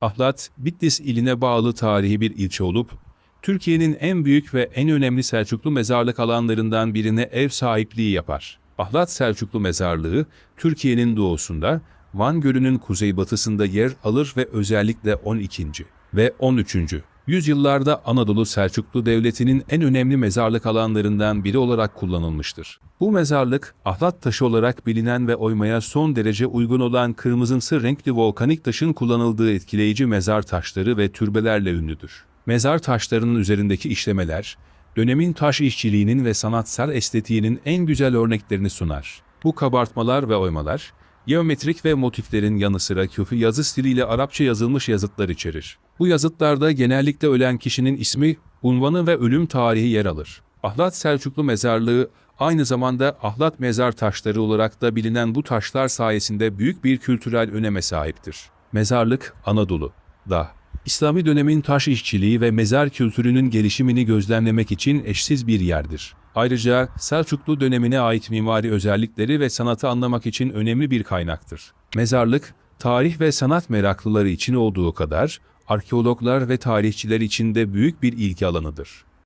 Ahlat, Bitlis iline bağlı tarihi bir ilçe olup, Türkiye'nin en büyük ve en önemli Selçuklu mezarlık alanlarından birine ev sahipliği yapar. Ahlat Selçuklu Mezarlığı, Türkiye'nin doğusunda, Van Gölü'nün kuzeybatısında yer alır ve özellikle 12. ve 13. yüzyıllarda Anadolu Selçuklu Devleti'nin en önemli mezarlık alanlarından biri olarak kullanılmıştır. Bu mezarlık, ahlat taşı olarak bilinen ve oymaya son derece uygun olan kırmızımsı renkli volkanik taşın kullanıldığı etkileyici mezar taşları ve türbelerle ünlüdür. Mezar taşlarının üzerindeki işlemeler, dönemin taş işçiliğinin ve sanatsal estetiğinin en güzel örneklerini sunar. Bu kabartmalar ve oymalar, geometrik ve motiflerin yanı sıra küfü yazı stiliyle Arapça yazılmış yazıtlar içerir. Bu yazıtlarda genellikle ölen kişinin ismi, unvanı ve ölüm tarihi yer alır. Ahlat Selçuklu Mezarlığı aynı zamanda ahlat mezar taşları olarak da bilinen bu taşlar sayesinde büyük bir kültürel öneme sahiptir. Mezarlık Anadolu, da İslami dönemin taş işçiliği ve mezar kültürünün gelişimini gözlemlemek için eşsiz bir yerdir. Ayrıca Selçuklu dönemine ait mimari özellikleri ve sanatı anlamak için önemli bir kaynaktır. Mezarlık, tarih ve sanat meraklıları için olduğu kadar, arkeologlar ve tarihçiler için de büyük bir ilgi alanıdır.